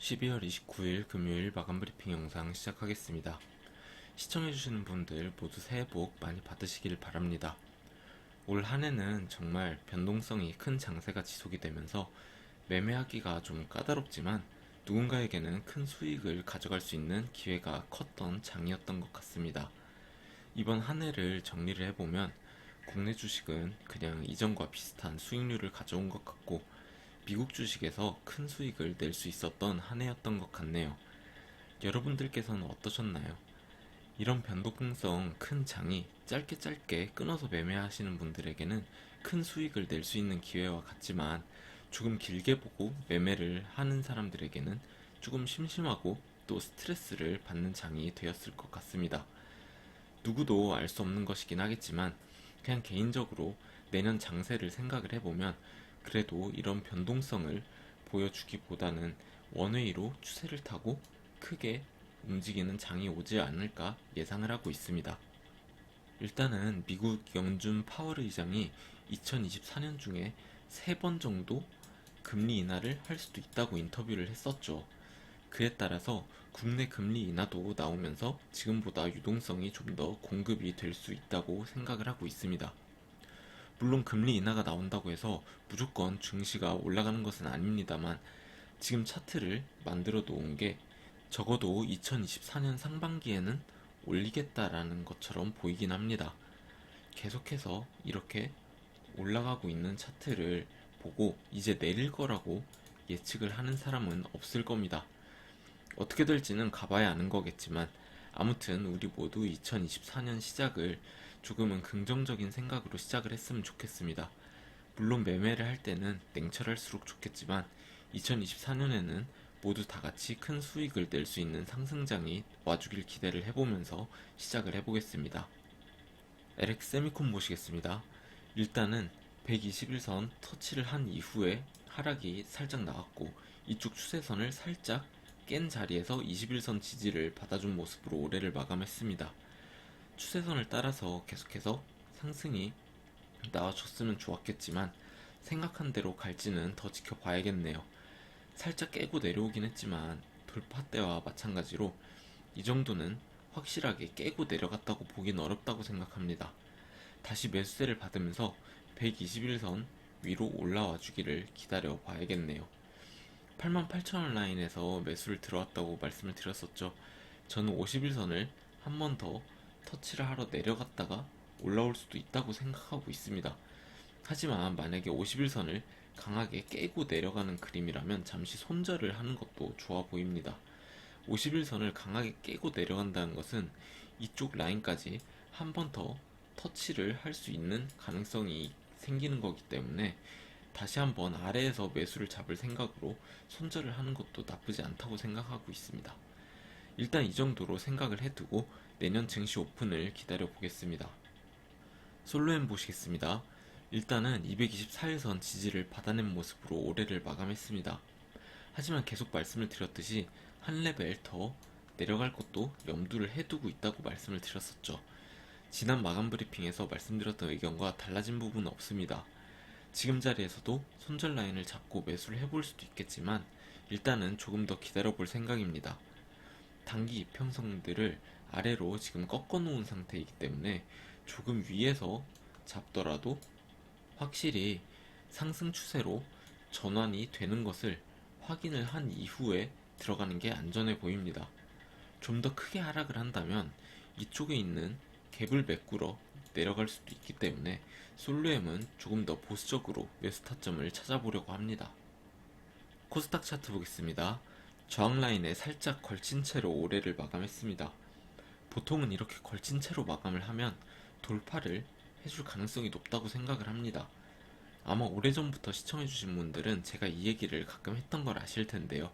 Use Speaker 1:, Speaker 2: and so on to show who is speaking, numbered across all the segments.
Speaker 1: 12월 29일 금요일 마감 브리핑 영상 시작하겠습니다. 시청해주시는 분들 모두 새해 복 많이 받으시길 바랍니다. 올 한 해는 정말 변동성이 큰 장세가 지속이 되면서 매매하기가 좀 까다롭지만 누군가에게는 큰 수익을 가져갈 수 있는 기회가 컸던 장이었던 것 같습니다. 이번 한 해를 정리를 해보면 국내 주식은 그냥 이전과 비슷한 수익률을 가져온 것 같고 미국 주식에서 큰 수익을 낼 수 있었던 한 해였던 것 같네요. 여러분들께서는 어떠셨나요? 이런 변동성 큰 장이 짧게 짧게 끊어서 매매하시는 분들에게는 큰 수익을 낼 수 있는 기회와 같지만 조금 길게 보고 매매를 하는 사람들에게는 조금 심심하고 또 스트레스를 받는 장이 되었을 것 같습니다. 누구도 알 수 없는 것이긴 하겠지만 그냥 개인적으로 내년 장세를 생각을 해보면 그래도 이런 변동성을 보여주기보다는 원웨이로 추세를 타고 크게 움직이는 장이 오지 않을까 예상을 하고 있습니다. 일단은 미국 연준 파월 의장이 2024년 중에 세 번 정도 금리 인하를 할 수도 있다고 인터뷰를 했었죠. 그에 따라서 국내 금리 인하도 나오면서 지금보다 유동성이 좀 더 공급이 될 수 있다고 생각을 하고 있습니다. 물론 금리 인하가 나온다고 해서 무조건 증시가 올라가는 것은 아닙니다만 지금 차트를 만들어 놓은 게 적어도 2024년 상반기에는 올리겠다라는 것처럼 보이긴 합니다. 계속해서 이렇게 올라가고 있는 차트를 보고 이제 내릴 거라고 예측을 하는 사람은 없을 겁니다. 어떻게 될지는 가봐야 아는 거겠지만 아무튼 우리 모두 2024년 시작을 조금은 긍정적인 생각으로 시작을 했으면 좋겠습니다. 물론 매매를 할 때는 냉철할수록 좋겠지만 2024년에는 모두 다 같이 큰 수익을 낼 수 있는 상승장이 와주길 기대를 해보면서 시작을 해보겠습니다. LX 세미콘 보시겠습니다. 일단은 121선 터치를 한 이후에 하락이 살짝 나왔고 이쪽 추세선을 살짝 깬 자리에서 21선 지지를 받아준 모습으로 올해를 마감했습니다. 추세선을 따라서 계속해서 상승이 나와줬으면 좋았겠지만 생각한 대로 갈지는 더 지켜봐야겠네요. 살짝 깨고 내려오긴 했지만 돌파 때와 마찬가지로 이 정도는 확실하게 깨고 내려갔다고 보긴 어렵다고 생각합니다. 다시 매수세를 받으면서 121선 위로 올라와 주기를 기다려 봐야겠네요. 88,000원 라인에서 매수를 들어왔다고 말씀을 드렸었죠. 저는 51선을 한 번 더 터치를 하러 내려갔다가 올라올 수도 있다고 생각하고 있습니다. 하지만 만약에 51선을 강하게 깨고 내려가는 그림이라면 잠시 손절을 하는 것도 좋아 보입니다. 51선을 강하게 깨고 내려간다는 것은 이쪽 라인까지 한 번 더 터치를 할 수 있는 가능성이 생기는 거기 때문에 다시 한번 아래에서 매수를 잡을 생각으로 손절을 하는 것도 나쁘지 않다고 생각하고 있습니다. 일단 이 정도로 생각을 해두고 내년 증시 오픈을 기다려 보겠습니다. 솔로엠 보시겠습니다. 일단은 224일선 지지를 받아낸 모습으로 올해를 마감했습니다. 하지만 계속 말씀을 드렸듯이 한 레벨 더 내려갈 것도 염두를 해두고 있다고 말씀을 드렸었죠. 지난 마감 브리핑에서 말씀드렸던 의견과 달라진 부분은 없습니다. 지금 자리에서도 손절 라인을 잡고 매수를 해볼 수도 있겠지만 일단은 조금 더 기다려볼 생각입니다. 단기 이평선들을 아래로 지금 꺾어 놓은 상태이기 때문에 조금 위에서 잡더라도 확실히 상승 추세로 전환이 되는 것을 확인을 한 이후에 들어가는 게 안전해 보입니다. 좀 더 크게 하락을 한다면 이쪽에 있는 갭을 메꾸러 내려갈 수도 있기 때문에 솔루엠은 조금 더 보수적으로 매수 타점을 찾아보려고 합니다. 코스닥 차트 보겠습니다. 저항 라인에 살짝 걸친 채로 올해를 마감했습니다. 보통은 이렇게 걸친 채로 마감을 하면 돌파를 해줄 가능성이 높다고 생각을 합니다. 아마 오래전부터 시청해주신 분들은 제가 이 얘기를 가끔 했던 걸 아실 텐데요.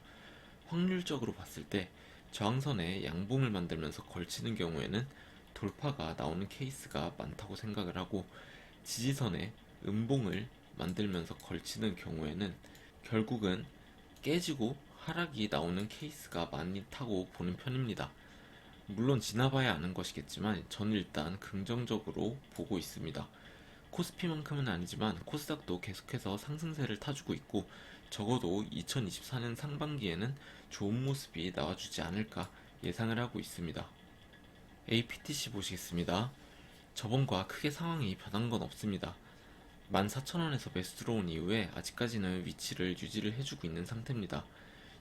Speaker 1: 확률적으로 봤을 때 저항선에 양봉을 만들면서 걸치는 경우에는 돌파가 나오는 케이스가 많다고 생각을 하고 지지선에 음봉을 만들면서 걸치는 경우에는 결국은 깨지고 하락이 나오는 케이스가 많다고 보는 편입니다. 물론 지나봐야 아는 것이겠지만 저는 일단 긍정적으로 보고 있습니다. 코스피만큼은 아니지만 코스닥도 계속해서 상승세를 타주고 있고 적어도 2024년 상반기에는 좋은 모습이 나와주지 않을까 예상을 하고 있습니다. APTC 보시겠습니다. 저번과 크게 상황이 변한 건 없습니다. 14,000원에서 매수 들어온 이후에 아직까지는 위치를 유지를 해주고 있는 상태입니다.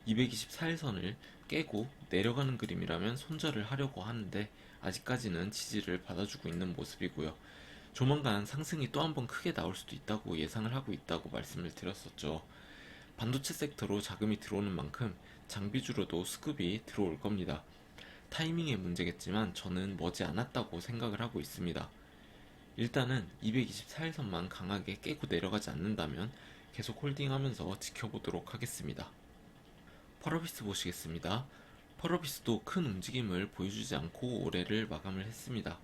Speaker 1: 224일선을 깨고 내려가는 그림이라면 손절을 하려고 하는데 아직까지는 지지를 받아주고 있는 모습이고요. 조만간 상승이 또 한 번 크게 나올 수도 있다고 예상을 하고 있다고 말씀을 드렸었죠. 반도체 섹터로 자금이 들어오는 만큼 장비주로도 수급이 들어올 겁니다. 타이밍의 문제겠지만 저는 머지 않았다고 생각을 하고 있습니다. 일단은 224일선만 강하게 깨고 내려가지 않는다면 계속 홀딩하면서 지켜보도록 하겠습니다. 펄어비스 보시겠습니다. 펄어비스도 큰 움직임을 보여주지 않고 올해를 마감을 했습니다.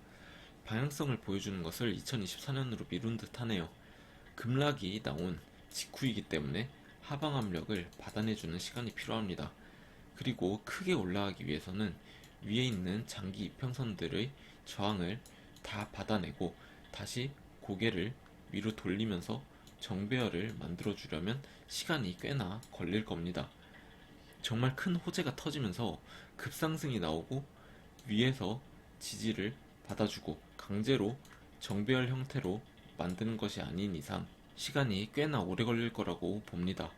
Speaker 1: 방향성을 보여주는 것을 2024년으로 미룬 듯 하네요. 급락이 나온 직후이기 때문에 하방 압력을 받아내주는 시간이 필요합니다. 그리고 크게 올라가기 위해서는 위에 있는 장기 이평선들의 저항을 다 받아내고 다시 고개를 위로 돌리면서 정배열을 만들어 주려면 시간이 꽤나 걸릴 겁니다. 정말 큰 호재가 터지면서 급상승이 나오고 위에서 지지를 받아주고 강제로 정배열 형태로 만드는 것이 아닌 이상 시간이 꽤나 오래 걸릴 거라고 봅니다.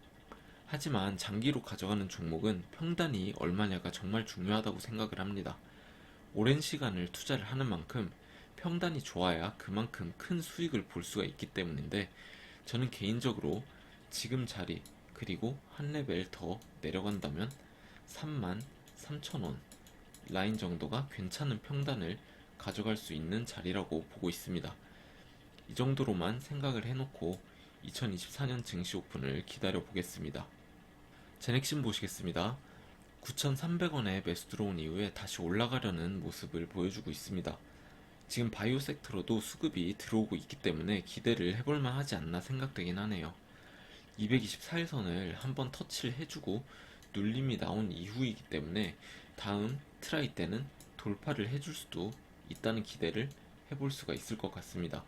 Speaker 1: 하지만 장기로 가져가는 종목은 평단이 얼마냐가 정말 중요하다고 생각을 합니다. 오랜 시간을 투자를 하는 만큼 평단이 좋아야 그만큼 큰 수익을 볼 수가 있기 때문인데 저는 개인적으로 지금 자리 그리고 한 레벨 더 내려간다면 3만 3천원 라인 정도가 괜찮은 평단을 가져갈 수 있는 자리라고 보고 있습니다. 이 정도로만 생각을 해놓고 2024년 증시 오픈을 기다려 보겠습니다. 제넥신 보시겠습니다. 9,300원에 매수 들어온 이후에 다시 올라가려는 모습을 보여주고 있습니다. 지금 바이오 섹터로도 수급이 들어오고 있기 때문에 기대를 해볼만 하지 않나 생각되긴 하네요. 224일선을 한번 터치를 해주고 눌림이 나온 이후이기 때문에 다음 트라이 때는 돌파를 해줄 수도 있다는 기대를 해볼 수가 있을 것 같습니다.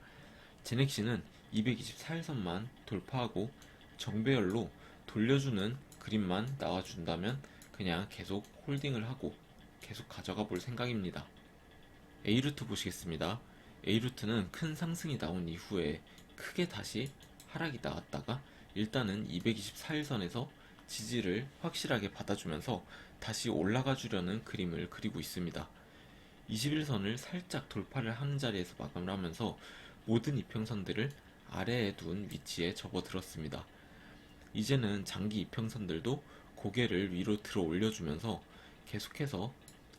Speaker 1: 제넥시는 224일선만 돌파하고 정배열로 돌려주는 그림만 나와준다면 그냥 계속 홀딩을 하고 계속 가져가 볼 생각입니다. A루트 보시겠습니다. A루트는 큰 상승이 나온 이후에 크게 다시 하락이 나왔다가 일단은 224일선에서 지지를 확실하게 받아주면서 다시 올라가 주려는 그림을 그리고 있습니다. 21선을 살짝 돌파를 하는 자리에서 마감을 하면서 모든 이평선들을 아래에 둔 위치에 접어들었습니다. 이제는 장기 이평선들도 고개를 위로 들어 올려주면서 계속해서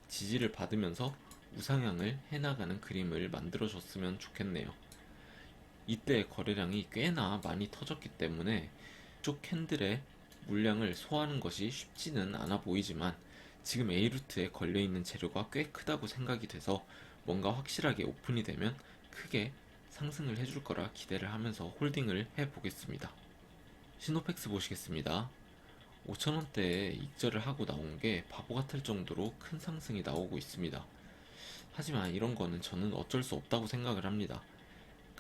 Speaker 1: 지지를 받으면서 우상향을 해나가는 그림을 만들어줬으면 좋겠네요. 이때 거래량이 꽤나 많이 터졌기 때문에 쪽 캔들의 물량을 소화하는 것이 쉽지는 않아 보이지만 지금 A루트에 걸려있는 재료가 꽤 크다고 생각이 돼서 뭔가 확실하게 오픈이 되면 크게 상승을 해줄 거라 기대를 하면서 홀딩을 해보겠습니다. 시노펙스 보시겠습니다. 5천원대에 익절을 하고 나온 게 바보 같을 정도로 큰 상승이 나오고 있습니다. 하지만 이런 거는 저는 어쩔 수 없다고 생각을 합니다.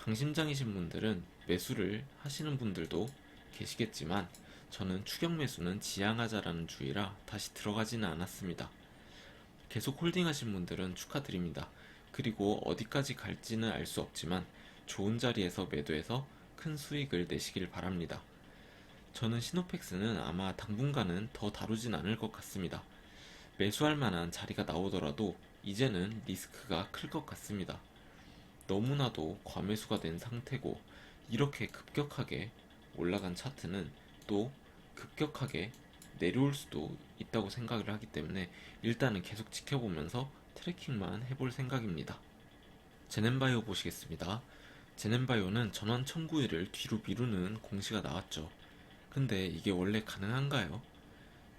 Speaker 1: 강심장이신 분들은 매수를 하시는 분들도 계시겠지만 저는 추격 매수는 지양하자라는 주의라 다시 들어가지는 않았습니다. 계속 홀딩하신 분들은 축하드립니다. 그리고 어디까지 갈지는 알 수 없지만 좋은 자리에서 매도해서 큰 수익을 내시길 바랍니다. 저는 시노펙스는 아마 당분간은 더 다루진 않을 것 같습니다. 매수할 만한 자리가 나오더라도 이제는 리스크가 클 것 같습니다. 너무나도 과매수가 된 상태고 이렇게 급격하게 올라간 차트는 또 급격하게 내려올 수도 있다고 생각을 하기 때문에 일단은 계속 지켜보면서 트래킹만 해볼 생각입니다. 제넨바이오 보시겠습니다. 제넨바이오는 전환 청구일을 뒤로 미루는 공시가 나왔죠. 근데 이게 원래 가능한가요?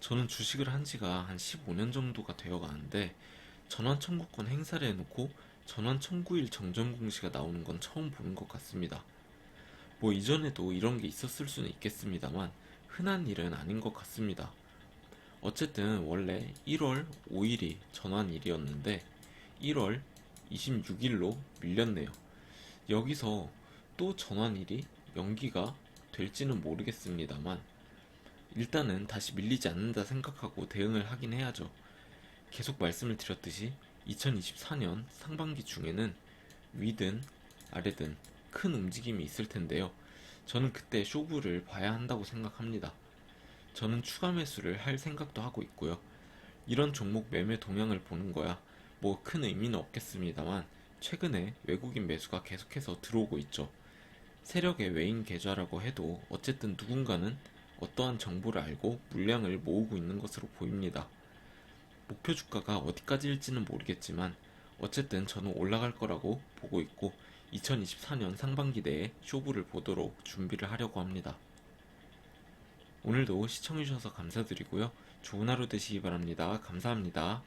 Speaker 1: 저는 주식을 한 지가 한 15년 정도가 되어 가는데 전환 청구권 행사를 해놓고 전환 청구일 정정 공시가 나오는 건 처음 보는 것 같습니다. 뭐 이전에도 이런 게 있었을 수는 있겠습니다만 흔한 일은 아닌 것 같습니다. 어쨌든 원래 1월 5일이 전환일이었는데 1월 26일로 밀렸네요. 여기서 또 전환일이 연기가 될지는 모르겠습니다만 일단은 다시 밀리지 않는다 생각하고 대응을 하긴 해야죠. 계속 말씀을 드렸듯이 2024년 상반기 중에는 위든 아래든 큰 움직임이 있을 텐데요. 저는 그때 쇼부를 봐야 한다고 생각합니다. 저는 추가 매수를 할 생각도 하고 있고요. 이런 종목 매매 동향을 보는 거야 뭐 큰 의미는 없겠습니다만 최근에 외국인 매수가 계속해서 들어오고 있죠. 세력의 외인 계좌라고 해도 어쨌든 누군가는 어떠한 정보를 알고 물량을 모으고 있는 것으로 보입니다. 목표 주가가 어디까지일지는 모르겠지만 어쨌든 저는 올라갈 거라고 보고 있고 2024년 상반기 내에 쇼부를 보도록 준비를 하려고 합니다. 오늘도 시청해주셔서 감사드리고요. 좋은 하루 되시기 바랍니다. 감사합니다.